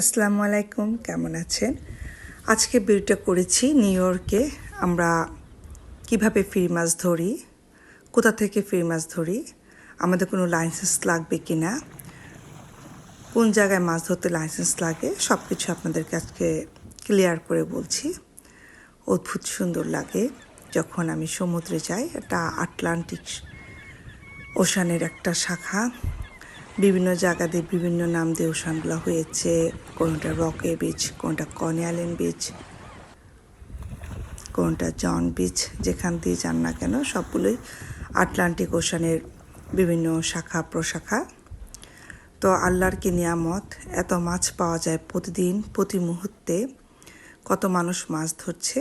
আসসালামু আলাইকুম, কেমন আছেন? আজকে ভিডিওটা করেছি নিউ ইয়র্কে। আমরা কীভাবে ফ্রি মাছ ধরি, কোথা থেকে ফ্রি মাছ ধরি, আমাদের কোনো লাইসেন্স লাগবে কি না কোন জায়গায় মাছ ধরতে লাইসেন্স লাগে সব কিছু আপনাদেরকে আজকে ক্লিয়ার করে বলছি। অদ্ভুত সুন্দর লাগে যখন আমি সমুদ্রে যাই, এটা আটলান্টিক ওশানের একটা শাখা। বিভিন্ন জায়গাতে বিভিন্ন নাম দিয়ে ওশানগুলো হয়েছে। কোনটা রকে বিচ কোনটা কনিয়ালেন বিচ কোনটা জন বিচ যেখান দিয়ে যান না কেন সবগুলোই আটলান্টিক ওশানের বিভিন্ন শাখা, প্রশাখা। তো আল্লাহর কি নিয়ামত? এত মাছ পাওয়া যায় প্রতিদিন, প্রতি মুহূর্তে। কত মানুষ মাছ ধরছে?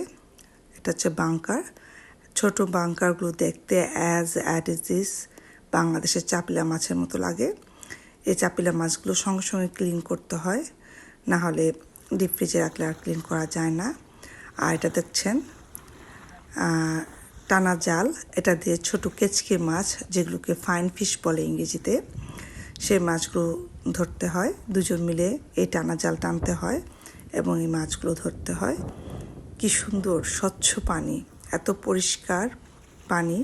এটা হচ্ছে বাংকার ছোট বাংকারগুলো দেখতে অ্যাজ অ্যাট ইজ বাংলাদেশের চাপলা মাছের মতো লাগে। এই চাপিলা মাছগুলো সঙ্গে সঙ্গে ক্লিন করতে হয়। না হলে ডিপ ফ্রিজে রাখলে আর ক্লিন করা যায় না। আর এটা দেখছেন টানা জাল, এটা দিয়ে ছোট কেচকে মাছ, যেগুলোকে ফাইন ফিশ বলে ইংরেজিতে, সেই মাছগুলো ধরতে হয়। দুজন মিলে এই টানা জাল টানতে হয় এবং এই মাছগুলো ধরতে হয়। কি সুন্দর, স্বচ্ছ পানি, এত পরিষ্কার পানি।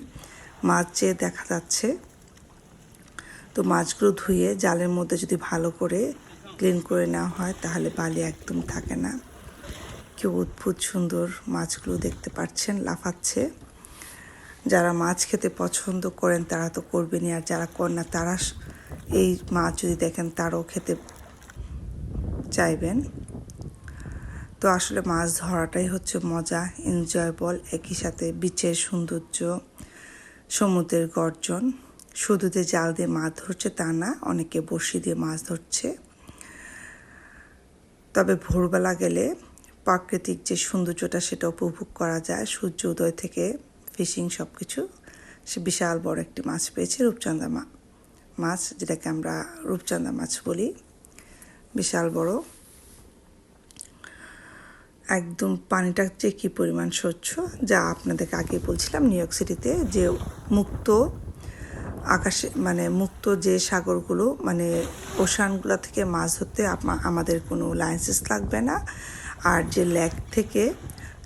মাছ যে দেখা যাচ্ছে তো মাছগুলো ধুয়ে জালের মধ্যে যদি ভালো করে ক্লিন করে নেওয়া হয়, তাহলে বালি একদম থাকে না। কি অদ্ভুত সুন্দর মাছগুলো দেখতে পাচ্ছেন, লাফাচ্ছে। যারা মাছ খেতে পছন্দ করেন, তারা তো করবেনই। আর যারা করেন না, তারা এই মাছ যদি দেখেন, তারাও খেতে চাইবেন। তো আসলে মাছ ধরাটাই হচ্ছে মজা এনজয়েবল একই সাথে বিচের সৌন্দর্য, সমুদ্রের গর্জন। শুধু যে জাল দিয়ে মাছ ধরছে তা না, অনেকে বড়শি দিয়ে মাছ ধরছে। তবে ভোরবেলা গেলে প্রাকৃতিক যে সৌন্দর্যটা সেটা উপভোগ করা যায়। সূর্য উদয় থেকে ফিশিং সব কিছু সে বিশাল বড় একটি মাছ পেয়েছে, রূপচন্দা মাছ, যেটাকে আমরা রূপচন্দা মাছ বলি। বিশাল বড়। একদম পানিটা যে কী পরিমাণ স্বচ্ছ, যা আপনাদেরকে আগে বলছিলাম, নিউ ইয়র্ক সিটিতে যে মুক্ত আকাশে মানে মুক্ত যে সাগরগুলো মানে ওশানগুলো থেকে মাছ ধরতে আমাদের কোনো লাইসেন্স লাগবে না। আর যে লেক থেকে,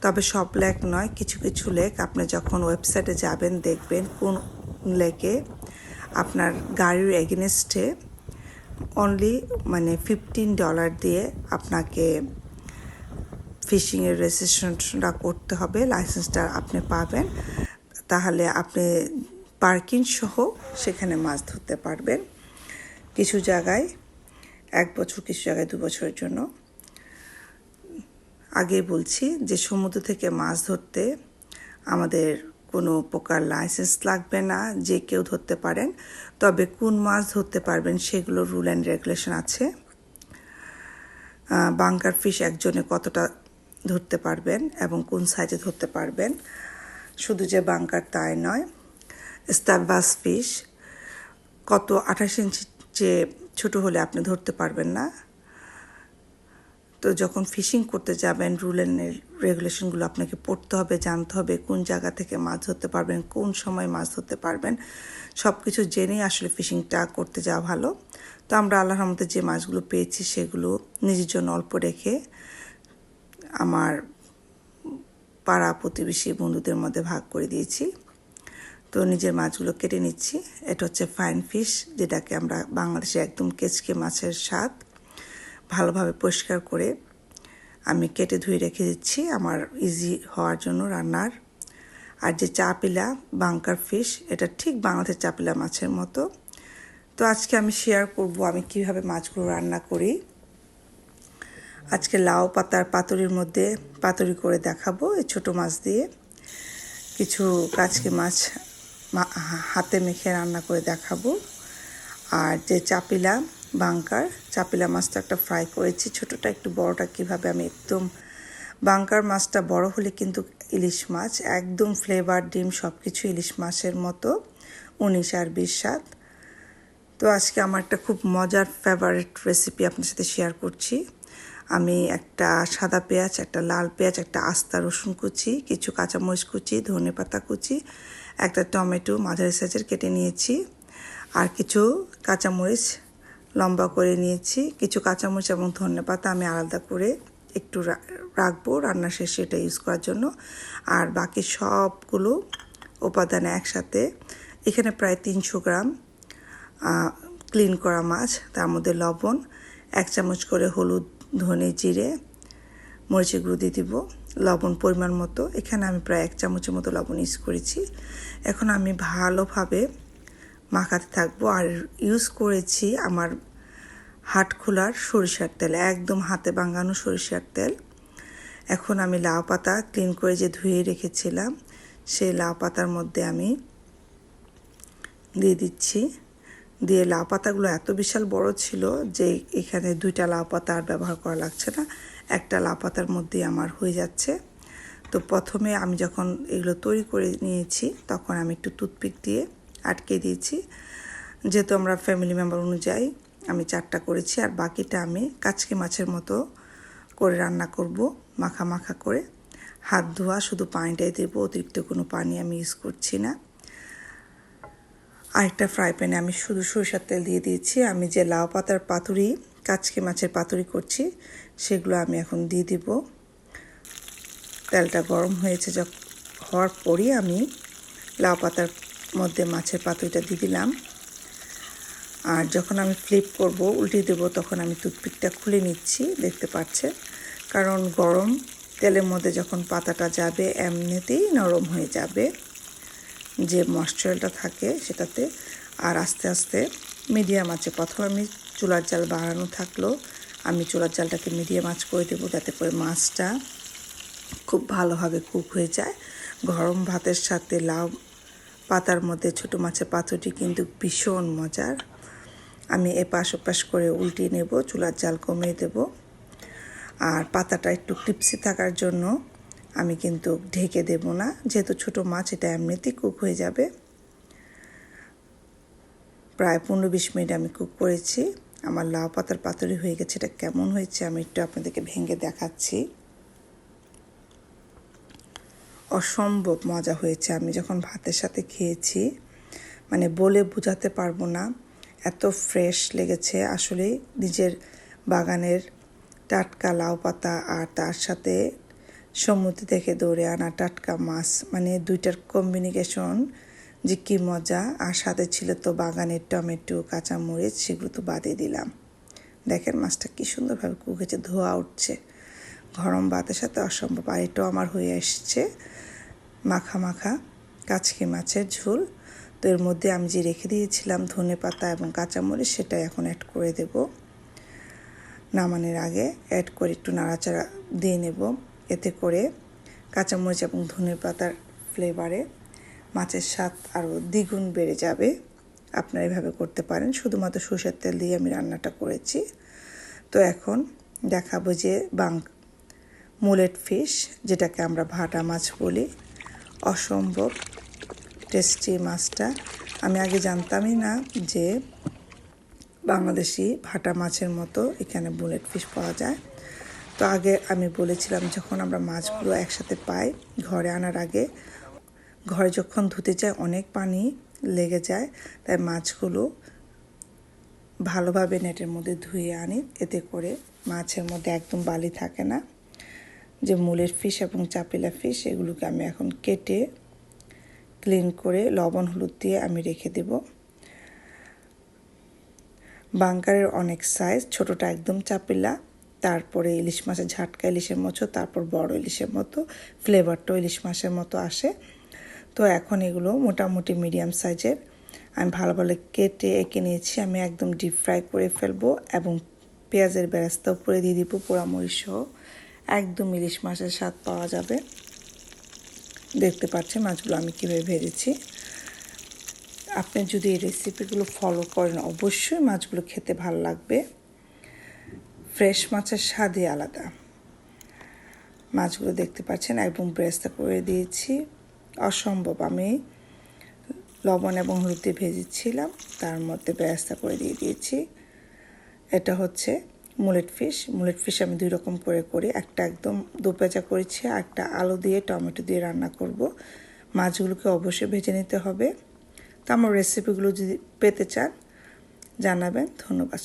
তবে সব লেক নয়, কিছু কিছু লেক আপনি যখন ওয়েবসাইটে যাবেন, দেখবেন কোন লেকে আপনার গাড়ির এগেনস্টে অনলি মানে ফিফটিন ডলার দিয়ে আপনাকে ফিশিংয়ের রেজিস্ট্রেশনটা করতে হবে। লাইসেন্সটা আপনি পাবেন। তাহলে আপনি পার্কিং সহ সেখানে মাছ ধরতে পারবেন। কিছু জায়গায়, এক বছর, কিছু জায়গায় দু বছরের জন্য। আগে বলছি যে সমুদ্র থেকে মাছ ধরতে আমাদের কোনো প্রকার লাইসেন্স লাগবে না, যে কেউ ধরতে পারেন। তবে কোন মাছ ধরতে পারবেন সেগুলো রুল অ্যান্ড রেগুলেশন আছে। বাংকার ফিশ একজনে কতটা ধরতে পারবেন এবং কোন সাইজে ধরতে পারবেন। শুধু যে বাংকার তাই নয় স্টারবাস ফিশ কত আঠাশ ইঞ্চি যে ছোটো হলে আপনি ধরতে পারবেন না। তো যখন ফিশিং করতে যাবেন, রুল অ্যান্ড রেগুলেশনগুলো আপনাকে পড়তে হবে, জানতে হবে কোন জায়গা থেকে মাছ ধরতে পারবেন, কোন সময় মাছ ধরতে পারবেন। সব কিছু জেনেই আসলে ফিশিংটা করতে যাওয়া ভালো। তো আমরা আল্লাহর মধ্যে যে মাছগুলো পেয়েছি, সেগুলো নিজের জন্য অল্প রেখে আমার পাড়া প্রতিবেশী বন্ধুদের মধ্যে ভাগ করে দিয়েছি। তো নিজের মাছগুলো কেটে নিচ্ছি। এটা হচ্ছে ফাইন ফিশ যেটাকে আমরা বাংলাদেশে একদম কেচকে মাছের স্বাদ ভালোভাবে পরিষ্কার করে আমি কেটে ধুয়ে রেখে দিচ্ছি আমার ইজি হওয়ার জন্য রান্নার। আর যে চাপিলা বাংকার ফিশ এটা ঠিক বাংলাদেশের চাপিলা মাছের মতো। তো আজকে আমি শেয়ার করব আমি কীভাবে মাছগুলো রান্না করি। আজকে লাউ পাতার পাতুরির মধ্যে পাতুরি করে দেখাবো এই ছোটো মাছ দিয়ে। কিছু কাচকি মাছ হাতে মেখে রান্না করে দেখাবো। আর যে চাপিলা বাংকার, চাপিলা মাছটা একটা ফ্রাই করেছি। ছোটোটা একটু বড়টা কীভাবে আমি একদম, বাংকার মাছটা বড় হলে কিন্তু ইলিশ মাছ, একদম ফ্লেভার ডিম সব কিছু ইলিশ মাছের মতো। উনিশ আর বিশ সাত তো আজকে আমার একটা খুব মজার ফেভারিট রেসিপি আপনার সাথে শেয়ার করছি। আমি একটা সাদা পেঁয়াজ, একটা লাল পেঁয়াজ, একটা আস্তা রসুন কুচি, কিছু কাঁচামরিচ কুচি ধনে পাতা কুচি একটা টমেটো মাঝারি সাইজের কেটে নিয়েছি। আর কিছু কাঁচামরিচ লম্বা করে নিয়েছি। কিছু কাঁচামরিচ এবং ধনে পাতা আমি আলাদা করে একটু রাখব রান্না শেষে এটা ইউজ করার জন্য। আর বাকি সবগুলো উপাদান একসাথে, এখানে প্রায় তিনশো গ্রাম ক্লিন করা মাছ, তার মধ্যে লবণ, এক চামচ করে হলুদ, ধনে জিরে মরিচের গুঁড়ো দিয়ে দিব, লবণ পরিমাণ মতো। এখানে আমি প্রায় এক চামচের মতো লবণ ইউজ করেছি। এখন আমি ভালোভাবে মাখাতে থাকব আর ইউজ করেছি আমার হাট খোলার সরিষার তেল, একদম হাতে বাঙানো সরিষার তেল। এখন আমি লাউ পাতা ক্লিন করে যে ধুয়ে রেখেছিলাম, সেই লাউ পাতার মধ্যে আমি দিয়ে দিচ্ছি। দিয়ে লাউ পাতাগুলো এত বিশাল বড় ছিল যে এখানে দুইটা লাউ পাতা আর ব্যবহার করা লাগছে না। একটা লাউ পাতার মধ্যেই আমার হয়ে যাচ্ছে। তো প্রথমে আমি যখন এগুলো তৈরি করে নিয়েছি, তখন আমি একটু টুথপিক দিয়ে আটকে দিয়েছি। যেহেতু আমরা ফ্যামিলি মেম্বার অনুযায়ী আমি চারটা করেছি, আর বাকিটা আমি কাচকি মাছের মতো করে রান্না করব, মাখা মাখা করে। হাত ধোয়া, শুধু পানিটাই দেবো, অতিরিক্ত কোনো পানি আমি ইউজ করছি না। আরেকটা ফ্রাই প্যানে আমি শুধু সরিষার তেল দিয়ে দিয়েছি। আমি যে লাউ পাতার পাতুরি কাচকি মাছের পাতুরি করছি, সেগুলো আমি এখন দিয়ে দিব। তেলটা গরম হয়েছে যখন হওয়ার পরই আমি লাউ পাতার মধ্যে মাছের পাতুরিটা দিয়ে দিলাম। আর যখন আমি ফ্লিপ করব, উল্টে দেবো, তখন আমি টুথপিকটা খুলে নিচ্ছি, দেখতে পাচ্ছে কারণ গরম তেলের মধ্যে যখন পাতাটা যাবে, এমনিতেই নরম হয়ে যাবে। যে ময়শ্চারটা থাকে, সেটাতে আর আস্তে আস্তে মিডিয়াম আছে। প্রথমে আমি চুলার জাল বাড়ানো থাকল। আমি চুলার জালটাকে মিডিয়াম আঁচ করে দেবো যাতে করে মাছটা খুব ভালোভাবে কুক হয়ে যায়। গরম ভাতের সাথে লাউ পাতার মধ্যে ছোটো মাছের পাত্রটি কিন্তু ভীষণ মজার। আমি এপাশ ওপাশ করে উল্টিয়ে নেব, চুলার জাল কমিয়ে দেব। আর পাতাটা একটু ক্রিপসি থাকার জন্য আমি কিন্তু ঢেকে দেব না, যেহেতু ছোটো মাছ, এটা এমনিতেই কুক হয়ে যাবে। প্রায় পনেরো বিশ মিনিট আমি কুক করেছি। আমার লাউ পাতার পাতুরি হয়ে গেছে, এটা কেমন হয়েছে আমি একটু আপনাদেরকে ভেঙে দেখাচ্ছি। অসম্ভব মজা হয়েছে, আমি যখন ভাতের সাথে খেয়েছি মানে বলে বোঝাতে পারব না, এত ফ্রেশ লেগেছে আসলে নিজের বাগানের টাটকা লাউ পাতা আর তার সাথে সমুদ্র থেকে দৌড়ে আনা টাটকা মাছ মানে দুইটার কম্বিনিকেশন যে কী মজা, আর সাথে ছিল তো বাগানের টমেটো, কাঁচামরিচ, সেগুলো তো বাদে দিলাম। দেখেন মাছটা কী সুন্দরভাবে কুকেছে ধোয়া উঠছে। গরম বাতের সাথে অসম্ভব, আর এটাও আমার হয়ে এসছে। মাখা মাখা কাচকি মাছের ঝোল। তো এর মধ্যে আমি যে রেখে দিয়েছিলাম ধনে পাতা এবং কাঁচামরিচ সেটা এখন অ্যাড করে দেব। নামানোর আগে অ্যাড করে একটু নাড়াচাড়া দিয়ে নেব। এতে করে কাঁচামরিচ এবং ধনে পাতার ফ্লেভারে মাছের স্বাদ আরও দ্বিগুণ বেড়ে যাবে। আপনারা এভাবে করতে পারেন। শুধুমাত্র সরষের তেল দিয়ে আমি রান্নাটা করেছি। তো এখন দেখাবো যে বাং মুলেট ফিশ, যেটাকে আমরা ভাটা মাছ বলি, অসম্ভব টেস্টি মাছটা। আমি আগে জানতামই না যে বাংলাদেশি ভাটা মাছের মতো এখানে বুলেট ফিশ পাওয়া যায়। তো আগে আমি বলেছিলাম, যখন আমরা মাছগুলো একসাথে পাই, ঘরে আনার আগে ঘরে যখন ধুতে যায়, অনেক পানি লেগে যায়, তাই মাছগুলো ভালোভাবে নেটের মধ্যে ধুয়ে আনি। এতে করে মাছের মধ্যে একদম বালি থাকে না। যে মূলের ফিশ এবং চাপিলা ফিশ এগুলোকে আমি এখন কেটে ক্লিন করে লবণ, হলুদ দিয়ে আমি রেখে দেব। বাঙ্কারের অনেক সাইজ ছোটোটা একদম চাপিলা, তারপরে ইলিশ মাছের ঝাটকা, ইলিশের মতো, তারপর বড় ইলিশের মতো ফ্লেভারটাও ইলিশ মাছের মতো আসে। তো এখন এগুলো মোটামুটি মিডিয়াম সাইজের আমি ভালো ভালো কেটে এঁকে নিয়েছি। আমি একদম ডিপ ফ্রাই করে ফেলব এবং পেঁয়াজের বেরাস্তা উপরে দিয়ে দিব পোড়ামরিচ সহ একদম ইলিশ মাছের স্বাদ পাওয়া যাবে। দেখতে পাচ্ছেন মাছগুলো আমি কীভাবে ভেজেছি। আপনি যদি এই রেসিপিগুলো ফলো করেন, অবশ্যই মাছগুলো খেতে ভালো লাগবে। ফ্রেশ মাছের স্বাদই আলাদা। মাছগুলো দেখতে পাচ্ছেন, একদম ব্রেস্তা করে দিয়েছি। অসম্ভব। আমি লবণ এবং হলুদ ভেজেছিলাম, তার মধ্যে বেরেস্তা করে দিয়ে দিয়েছি। এটা হচ্ছে মুলেট ফিশ। মুলেট ফিশ আমি দুই রকম করে করি। একটা একদম দু দুপেঁচা করেছি একটা আলু দিয়ে, টমেটো দিয়ে রান্না করব। মাছগুলোকে অবশ্যই ভেজে নিতে হবে। তো আমার রেসিপিগুলো যদি পেতে চান, জানাবেন। ধন্যবাদ